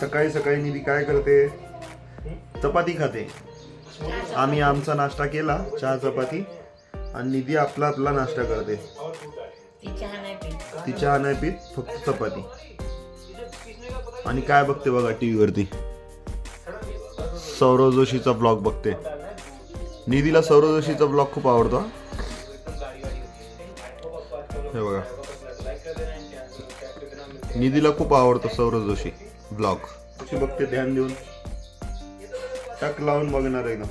सकाळी सकाळी निधी काय करते? चपाती खाते. आम्ही आमचा नाश्ता केला चहा चपाती. आणि निधी आपला आपला नाश्ता करते. ती चहा नाही पित. फक्त चपाती. आणि काय बघते बघा टीव्ही वरती सौरव जोशीचा ब्लॉग बघते. निधीला सौरव जोशीचा ब्लॉग खूप आवडतो हा. हे बघा. निधीला खूप आवडतो सौरव जोशी. ब्लॉग. कशी बघते ध्यान देऊन. टक लावून बघणार एकदम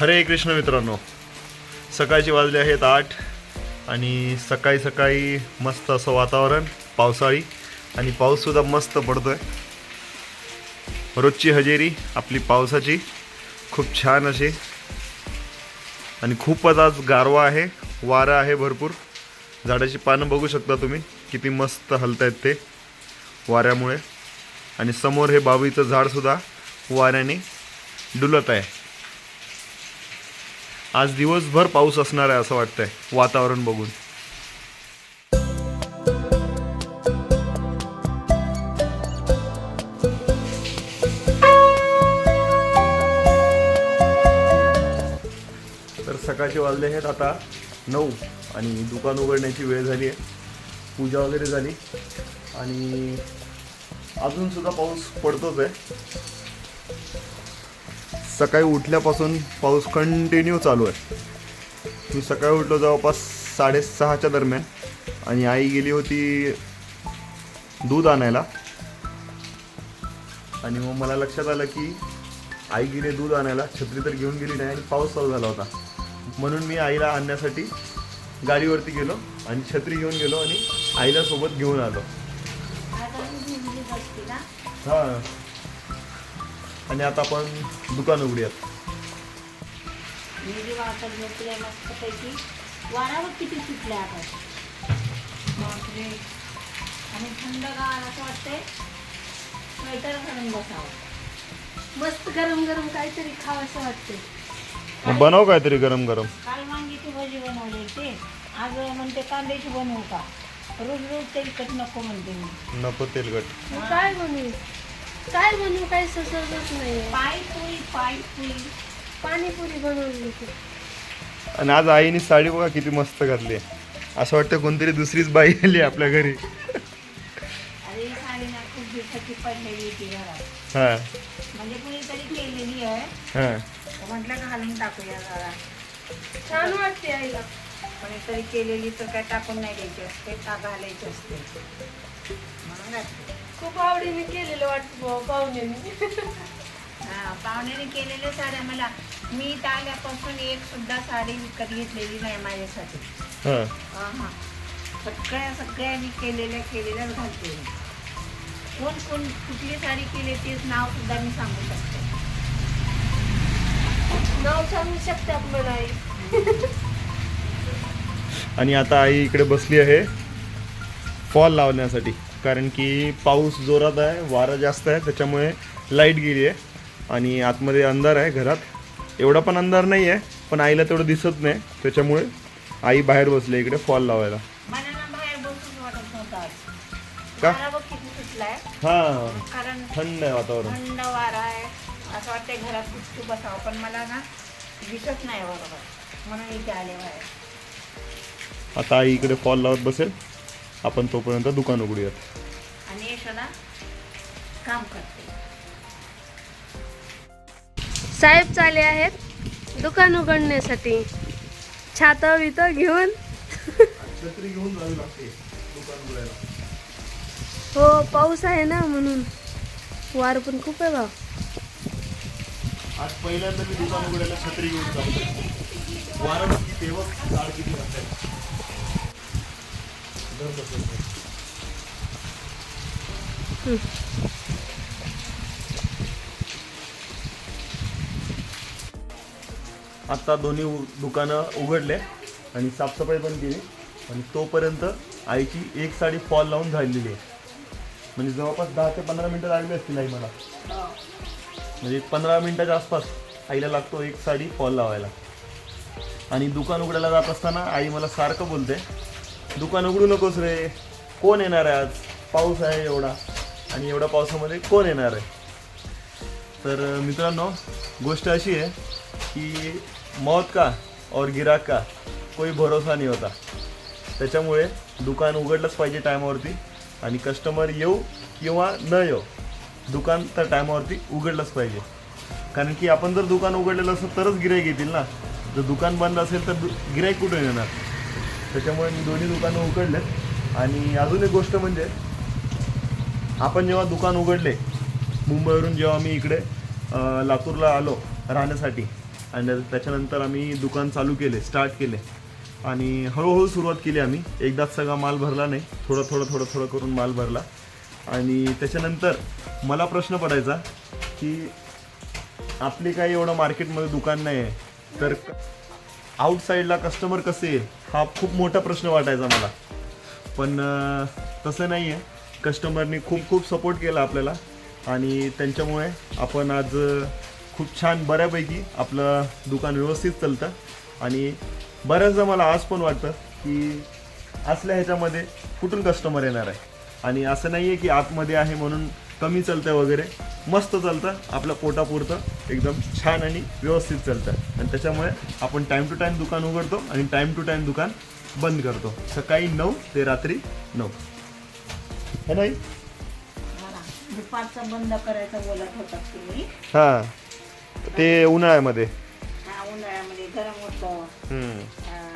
हरे कृष्ण मित्रांनो सकाळचे वाजले आहेत आठ आणि सकाळी सकाळी मस्त असं वातावरण पावसाळी आणि पाऊससुद्धा मस्त पडतोय. रोजची हजेरी आपली पावसाची खूप छान अशी. आणि खूपच आज गारवा आहे वारा आहे भरपूर. झाडाची पानं बघू शकता तुम्ही. किती मस्त हलतायत ते वाऱ्यामुळे. आणि समोर हे बाबीचं झाडसुद्धा वाऱ्याने डुलत आहे. आज दिवसभर पाऊस असणार आहे असं वाटतंय वातावरण बघून. तर सकाळचे वाजले आहेत आता नऊ आणि दुकान उघडण्याची वेळ झाली आहे. पूजा वगैरे झाली. आणि अजूनसुद्धा पाऊस पडतोच आहे. सकाळी उठल्यापासून पाऊस कंटिन्यू चालू आहे. मी सकाळी उठलो जवळपास साडेसहाच्या दरम्यान. आणि आई गेली होती दूध आणायला. आणि मग मला लक्षात आलं की आई गेली दूध आणायला छत्री तर घेऊन गेली नाही आणि पाऊस चालू झाला होता. म्हणून मी आईला आणण्यासाठी गाडीवरती गेलो आणि छत्री घेऊन गेलो आणि आईला सोबत घेऊन आलो. हां. आणि आता आपण दुकान उघडूयात. वाटत मस्तपैकी. वारावर किती सुटले आता? बापरे. आणि थंडगार असं वाटतंय. स्वेटर घालून बसावं. मस्त गरम गरम काहीतरी खावंसं वाटते मग बनव काहीतरी गरम गरम काल वांगीची भाजी बनवली ते आज म्हणते कांद्याची बनवू का? रोज रोज तेलकट नको म्हणते मी. नको तेलकट मग काय बनवू काय बनवू काही सुचतच नाही पायपुरी पायपुरी पाणीपुरी बनवली होती. आणि आज आईने साडी बघा किती मस्त घातली. असं वाटतं कोणतरी दुसरीच बाई आली आपल्या घरी. अरे ही साडी ना खूप दिवसाची पडलेली होती घरात. हां. म्हणजे कुणीतरी केलेली आहे. हां. तर म्हटलं घालून टाकूया जरा. छान वाटते आईला. कोणीतरी केलेली तर काय टाकून नाही द्यायची असते का घालायची असते. म्हणून घातली. खूप आवडीने केलेलं वाटतं बुवा पाहुण्यांनी. हा पाहुण्याने केलेल्या साड्या मला मी इथं आल्यापासून एक सुद्धा साडी विकत घेतलेली नाही माझ्यासाठी. हां. हा हा. सगळ्या सगळ्यांनी केलेल्या केलेल्याच घालते मी. कोण कोण कुठली साडी केली तेच नाव सुद्धा मी सांगू शकते. नाव सांगू शकते आपण आई आणि आता आई इकडे बसली आहे. फॉल लावण्यासाठी. कारण की पाऊस जोरात आहे वारा जास्त आहे त्याच्यामुळे लाइट गेली आहे. आणि आतमध्ये अंधार आहे घरात. एवढा पण अंधार नाही आहे पण आईला तेवढं दिसत नाही. त्याच्यामुळे आई बाहेर बसली इकडे फॉल लावायला. वाटत का? हां. थंड आहे वातावरण. थंड वारा आहे. असं वाटतंय घरात बसावं पण मला ना दिसत नाही बरोबर. म्हणून इथे आले बाहेर. आता आई इकडे फॉल लावत बसेल. आपण तोपर्यंत दुकान उघडूयात. आणि यशोदा काम करते. साहेब चाले आहेत दुकान उघडण्यासाठी. छात वित घेऊन. छत्री घेऊन जावी लागते दुकान उघडायला. हो पाऊस आहे ना म्हणून. वार पण खूप आहे भाव आज पहिल्यांदा मी दुकान उघडायला छत्री घेऊन जातो. वारं किती आहे बघ झाड किती घातलंय. आत्ता आता दोन्ही दुकानं उघडले आणि साफसफाई पण केली. आणि तोपर्यंत आईची एक साडी फॉल लावून झालेली आहे. म्हणजे जवळपास दहा ते पंधरा मिनटं लागली असतील आई मला. म्हणजे पंधरा मिनिटाच्या आसपास आईला लागतो एक साडी फॉल लावायला. आणि दुकान उघडायला जात असताना आई मला सारखं बोलते दुकान उघडू नकोस रे. कोण येणार आहे आज? पाऊस आहे एवढा. आणि एवढ्या पावसामध्ये कोण येणार आहे? तर मित्रांनो गोष्ट अशी आहे की मौत का और गिराक का कोई भरोसा नाही होता. त्याच्यामुळे दुकान उघडलंच पाहिजे टायमावरती आणि कस्टमर येऊ किंवा न येऊ दुकान तर टायमावरती उघडलंच पाहिजे. कारण की आपण जर दुकान उघडलेलं असेल तरच गिराईक येतील ना? जर दुकान बंद असेल तर दु गिराईक कुठून येणार? त्याच्यामुळे मी दोन्ही दुकानं उघडलेत. आणि अजून एक गोष्ट म्हणजे आपण जेव्हा दुकान उघडले मुंबईवरून जेव्हा मी इकडे लातूरला आलो राहण्यासाठी आणि त्याच्यानंतर आम्ही दुकान चालू केले स्टार्ट केले. आणि हळूहळू सुरुवात केली आम्ही. एकदाच सगळा माल भरला नाही. थोडं थोडं थोडं थोडं करून माल भरला. आणि त्याच्यानंतर मला प्रश्न पडायचा की आपली काही एवढं मार्केटमध्ये दुकान नाही आहे तर आउटसाईडला कस्टमर कसे येईल हा खूप मोठा प्रश्न वाटायचा मला. पण तसं नाही आहे कस्टमरनी खूप खूप सपोर्ट केला आपल्याला. आणि त्यांच्यामुळे आपण आज खूप छान बऱ्यापैकी आपलं दुकान व्यवस्थित चालतं. आणि बऱ्याचदा मला आज पण वाटतं की असल्या ह्याच्यामध्ये कुठून कस्टमर येणार आहे? आणि असं नाही आहे की आतमध्ये आहे म्हणून कमी चालतं वगैरे मस्त चालतं आपल्या पोटापुरतं एकदम छान आणि व्यवस्थित चालतं. आणि त्याच्यामुळे आपण टाईम टू टाईम दुकान उघडतो आणि टाईम टू टाईम दुकान बंद करतो. सकाळी नऊ ते रात्री नऊ. है नाही दुपारचं बंद करायचं बोलत तुम्ही. हां. ते उन्हाळ्यामध्ये. हा उन्हाळ्यामध्ये गरम होतं. हम्म. हा,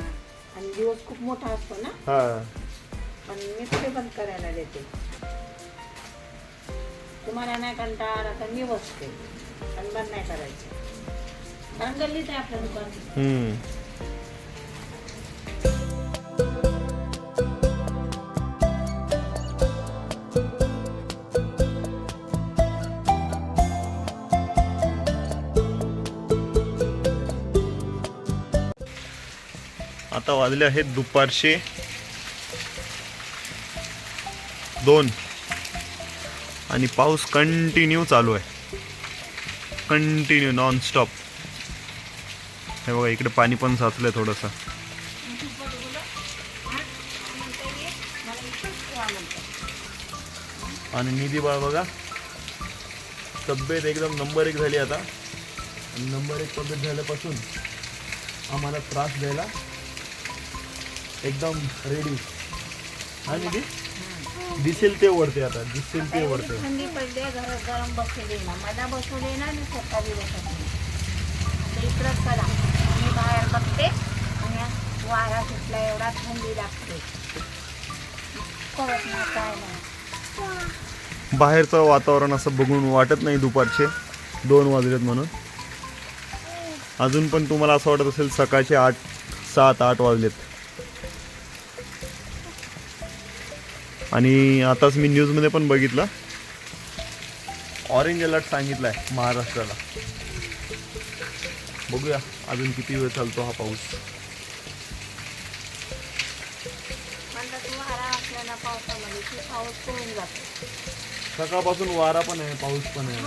आणि दिवस खूप मोठा असतो ना. हां. पण मी कुठे बंद करायला देते? तुम्हाला नाही कंटाळा आता तर मी बसते. पण बंद नाही करायचं. कारण गल्लीत आहे आपलं दुकान. हम्म. आता वाजले आहेत दुपारचे दोन. आणि पाऊस कंटिन्यू चालू आहे. कंटिन्यू नॉन स्टॉप हे बघा इकडे पाणी पण साचलंय थोडंसं. आणि निधी बाळ बघा. तब्येत एकदम नंबर एक झाली आता. नंबर एक तब्येत झाल्यापासून आम्हाला त्रास द्यायला एकदम रेडी हा निधी? दिसेल ते वरते आता दिसेल ते वरते. थंडी पडली आहे, घरात गरम बसवली ना मला बसवली ना मी स्वतः बी बसत नाही तर इकडंच चला मी बाहेर बघते आणि वारा सुटला एवढा थंडी लागते. कळत नाही काय नाही. बाहेरचं वातावरण असं बघून वाटत नाही दुपारचे दोन वाजलेत म्हणून. अजून पण तुम्हाला असं वाटत असेल सकाळचे आठ सात आठ वाजलेत. आणि आताच मी न्यूजमध्ये पण बघितलं. ऑरेंज अलर्ट सांगितलाय महाराष्ट्राला. बघूया अजून किती वेळ चालतो हा पाऊस. सकाळपासून वारा पण आहे पाऊस पण आहे.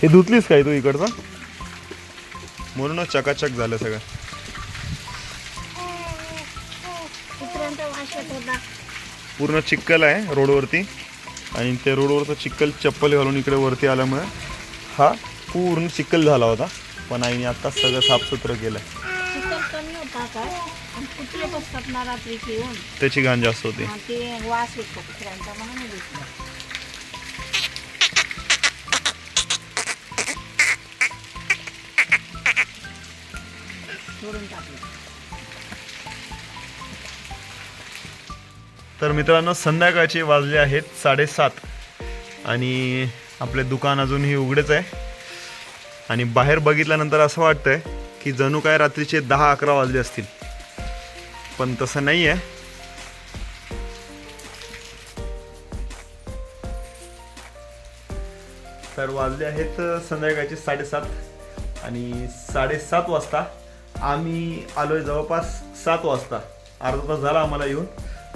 हा आहे धुतलीस काय तू इकडचं? म्हणूनच चकाचक झालं सगळं. पूर्ण चिक्कल आहे रोडवरती आणि ते रोडवरचं चिक्कल चप्पल घालून इकडे वरती आल्यामुळे हा पूर्ण चिक्कल झाला होता. पण आईने आता सगळं साफसुथरं केलं चिकन आणि बसतात ना येऊन त्याची घाण जास्त होती. ते वास येतो कुत्र्यांचा म्हणून मी दिसलं सोडून टाकलं. तर मित्रांनो संध्याकाळचे वाजले आहेत साडेसात. आणि आपले दुकान अजूनही उघडेच आहे. आणि बाहेर बघितल्यानंतर असं वाटतंय की जणू काय रात्रीचे दहा अकरा वाजले असतील. पण तसं नाही आहे तर वाजले आहेत संध्याकाळचे साडेसात आणि साडेसात वाजता. आम्ही आलोय जवळपास सात वाजता. अर्धा तास झाला आम्हाला येऊन.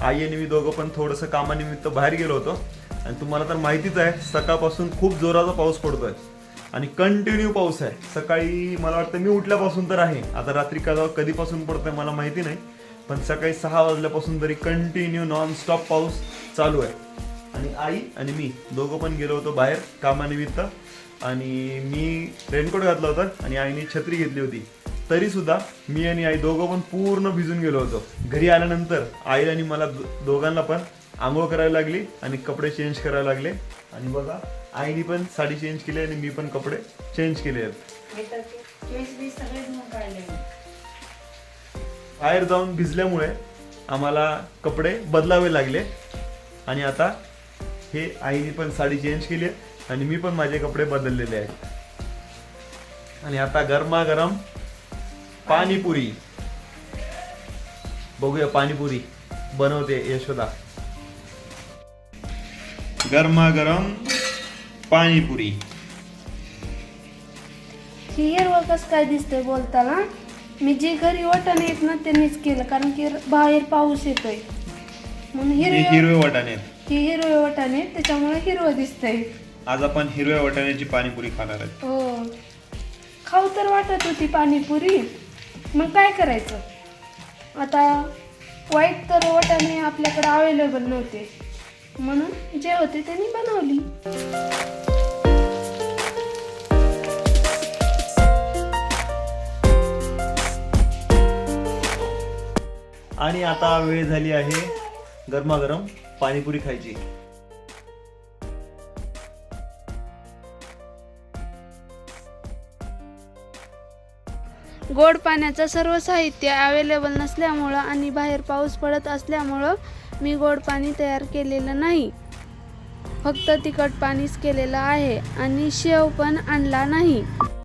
आई आणि मी दोघं पण थोडंसं कामानिमित्त बाहेर गेलो होतो. आणि तुम्हाला तर माहितीच आहे सकाळपासून खूप जोराचा पाऊस पडतोय. आणि कंटिन्यू पाऊस आहे. सकाळी मला वाटतं मी उठल्यापासून तर आहे. आता रात्री कदा कधीपासून पडतंय मला माहिती नाही. पण सकाळी सहा वाजल्यापासून तरी कंटिन्यू नॉन स्टॉप पाऊस चालू आहे. आणि आई आणि मी दोघं पण गेलो होतो बाहेर कामानिमित्त. आणि मी रेनकोट घातला होता आणि आईने छत्री घेतली होती. तरीसुद्धा मी आणि आई दोघं पण पूर्ण भिजून गेलो होतो. घरी आल्यानंतर आई आणि मला दो- दोघांना पण आंघोळ करायला लागली आणि कपडे चेंज करायला लागले. आणि बघा आईने पण साडी चेंज केली आणि मी पण कपडे चेंज केले आहेत. बाहेर जाऊन भिजल्यामुळे आम्हाला कपडे बदलावे लागले. आणि आता हे आईने पण साडी चेंज केली आहे आणि मी पण माझे कपडे बदललेले आहेत. आणि आता गरमागरम पाणीपुरी. बघूया पाणीपुरी बनवते यशोदा. गरमागरम पाणीपुरी. ही हिरवं कसं काय दिसतंय बोलताना? मी जे घरी वाटाणे येत ना त्यांनीच केलं कारण की बाहेर पाऊस येतोय. म्हणून हे हिरवे हिरवे वाटाणे आहेत. ही हिरवे वाटाणे आहेत, त्याच्यामुळे हिरवं दिसतंय. आज आपण हिरव्या वाटाण्याची पाणीपुरी खाणार आहेत. हो. खाऊ तर वाटत होती पाणीपुरी. मग काय करायचं? आता वाईट तर वाटाणे आपल्याकडे अवेलेबल नव्हते. म्हणून जे होते त्यांनी बनवली. आणि आता वेळ झाली आहे गरमागरम पाणीपुरी खायची. गोड पाण्याचं सर्व साहित्य अवेलेबल नसल्यामुळं आणि बाहेर पाऊस पडत असल्यामुळं मी गोड पाणी तयार केलेलं नाही. फक्त तिखट पाणीच केलेलं आहे आणि शेव पण आणला नाही.